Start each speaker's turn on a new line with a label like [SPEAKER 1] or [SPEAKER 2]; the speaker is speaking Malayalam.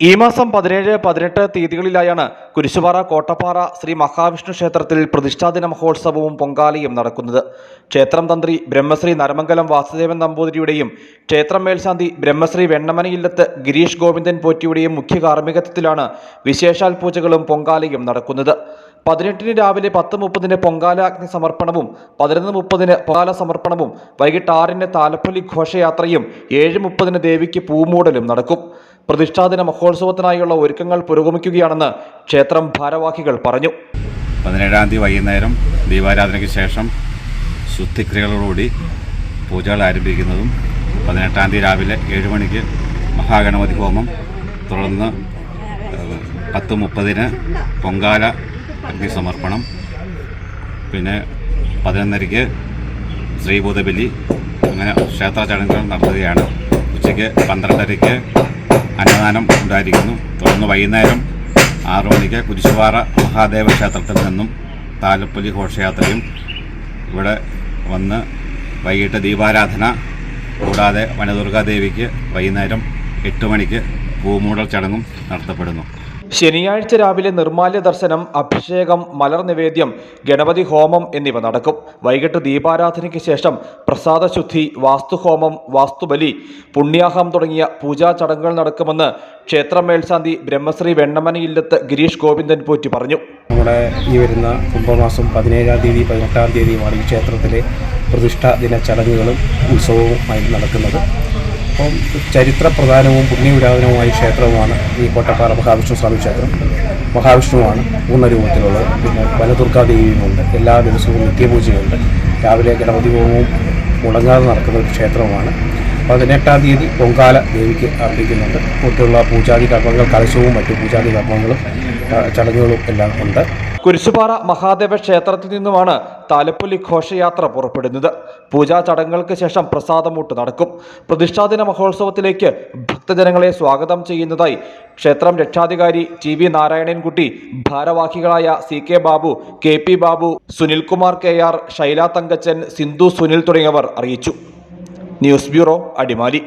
[SPEAKER 1] ഈ മാസം പതിനേഴ് പതിനെട്ട് തീയതികളിലായാണ് കുരിശുപാറ കോട്ടപ്പാറ ശ്രീ മഹാവിഷ്ണു ക്ഷേത്രത്തിൽ പ്രതിഷ്ഠാദിന മഹോത്സവവും പൊങ്കാലയും നടക്കുന്നത്. ക്ഷേത്രം തന്ത്രി ബ്രഹ്മശ്രീ നരമംഗലം വാസുദേവൻ നമ്പൂതിരിയുടെയും ക്ഷേത്രം മേൽശാന്തി ബ്രഹ്മശ്രീ വെണ്ണമനയില്ലത്ത് ഗിരീഷ് ഗോവിന്ദൻ പോറ്റിയുടെയും മുഖ്യ കാർമ്മികത്വത്തിലാണ് വിശേഷാൽ പൂജകളും പൊങ്കാലയും നടക്കുന്നത്. പതിനെട്ടിന് രാവിലെ പത്ത് മുപ്പതിന് പൊങ്കാലാഗ്നി സമർപ്പണവും പതിനൊന്ന് മുപ്പതിന് പൊങ്കാല സമർപ്പണവും വൈകിട്ട് ആറിന് താലപ്പൊലി ഘോഷയാത്രയും ഏഴ് മുപ്പതിന് ദേവിക്ക് പൂമൂടലും നടക്കും. പ്രതിഷ്ഠാദിന മഹോത്സവത്തിനായുള്ള ഒരുക്കങ്ങൾ പുരോഗമിക്കുകയാണെന്ന് ക്ഷേത്രം ഭാരവാഹികൾ പറഞ്ഞു.
[SPEAKER 2] പതിനേഴാം തീയതി വൈകുന്നേരം ദീപാരാധനയ്ക്ക് ശേഷം ശുദ്ധിക്രിയകളോടുകൂടി പൂജകൾ ആരംഭിക്കുന്നതും പതിനെട്ടാം തീയതി രാവിലെ ഏഴ് മണിക്ക് മഹാഗണപതി ഹോമം തുടർന്ന് പത്ത് മുപ്പതിന് പൊങ്കാല അഗ്നി സമർപ്പണം പിന്നെ പതിനൊന്നരയ്ക്ക് ശ്രീഭൂതബലി അങ്ങനെ ക്ഷേത്ര ചടങ്ങുകൾ നടത്തുകയാണ്. ഉച്ചയ്ക്ക് പന്ത്രണ്ടരയ്ക്ക് അന്നദാനം ഉണ്ടായിരിക്കുന്നു. തുടർന്ന് വൈകുന്നേരം ആറു മണിക്ക് കുരിശുപാറ മഹാദേവ ക്ഷേത്രത്തിൽ നിന്നും താലപ്പൊലി ഘോഷയാത്രയും ഇവിടെ വന്ന് വൈകിട്ട് ദീപാരാധന കൂടാതെ വനദുർഗാദേവിക്ക് വൈകുന്നേരം എട്ട് മണിക്ക് പൂമൂടൽ ചടങ്ങും നടത്തപ്പെടുന്നു.
[SPEAKER 1] ശനിയാഴ്ച രാവിലെ നിർമാല്യ ദർശനം അഭിഷേകം മലർ നിവേദ്യം ഗണപതി ഹോമം എന്നിവ നടക്കും. വൈകിട്ട് ദീപാരാധനയ്ക്ക് ശേഷം പ്രസാദശുദ്ധി വാസ്തുഹോമം വാസ്തുബലി പുണ്യാഹം തുടങ്ങിയ പൂജാ ചടങ്ങുകൾ നടക്കുമെന്ന് ക്ഷേത്ര മേൽശാന്തി ബ്രഹ്മശ്രീ വെണ്ണമനയില്ലത്ത് ഗിരീഷ് ഗോവിന്ദൻ പോറ്റി പറഞ്ഞു.
[SPEAKER 3] നമ്മുടെ ഈ വരുന്ന കുംഭമാസം പതിനേഴാം തീയതി പതിനെട്ടാം തീയതിയുമാണ് ഈ ക്ഷേത്രത്തിലെ പ്രതിഷ്ഠാ ദിന ചടങ്ങുകളും ഉത്സവവുമായി നടക്കുന്നത്. അപ്പം ചരിത്ര പ്രധാനവും പുണ്യപുരാതനവുമായ ക്ഷേത്രവുമാണ് ഈ കോട്ടപ്പാറ മഹാവിഷ്ണു സ്വാമി ക്ഷേത്രം. മഹാവിഷ്ണുവാണ് പൂർണരൂപത്തിലുള്ളത്. പിന്നെ വനദുർഗാദേവിയുമുണ്ട് എല്ലാ ദിവസവും നിത്യപൂജയുണ്ട്. രാവിലെ ഗണപതി ഹോമവും മുടങ്ങാതെ നടക്കുന്ന ഒരു ക്ഷേത്രവുമാണ്. പതിനെട്ടാം തീയതി പൊങ്കാല ദേവിക്ക് അർപ്പിക്കുന്നുണ്ട്. മറ്റുള്ള പൂജാതി കർമ്മങ്ങൾ കലശവും മറ്റു പൂജാതി കർമ്മങ്ങളും ചടങ്ങുകളും എല്ലാം ഉണ്ട്.
[SPEAKER 1] കുരിശുപാറ മഹാദേവ ക്ഷേത്രത്തിൽ നിന്നുമാണ് താലപ്പൊലി ഘോഷയാത്ര പുറപ്പെടുന്നത്. പൂജാ ചടങ്ങുകൾക്ക് ശേഷം പ്രസാദമൂട്ട് നടക്കും. പ്രതിഷ്ഠാദിന മഹോത്സവത്തിലേക്ക് ഭക്തജനങ്ങളെ സ്വാഗതം ചെയ്യുന്നതായി ക്ഷേത്രം രക്ഷാധികാരി ടി വി നാരായണൻകുട്ടി ഭാരവാഹികളായ C K Babu K P Babu Sunilkumar K R Shaila Thankachan Sindhu Sunil തുടങ്ങിയവർ അറിയിച്ചു. News bureau Adimali.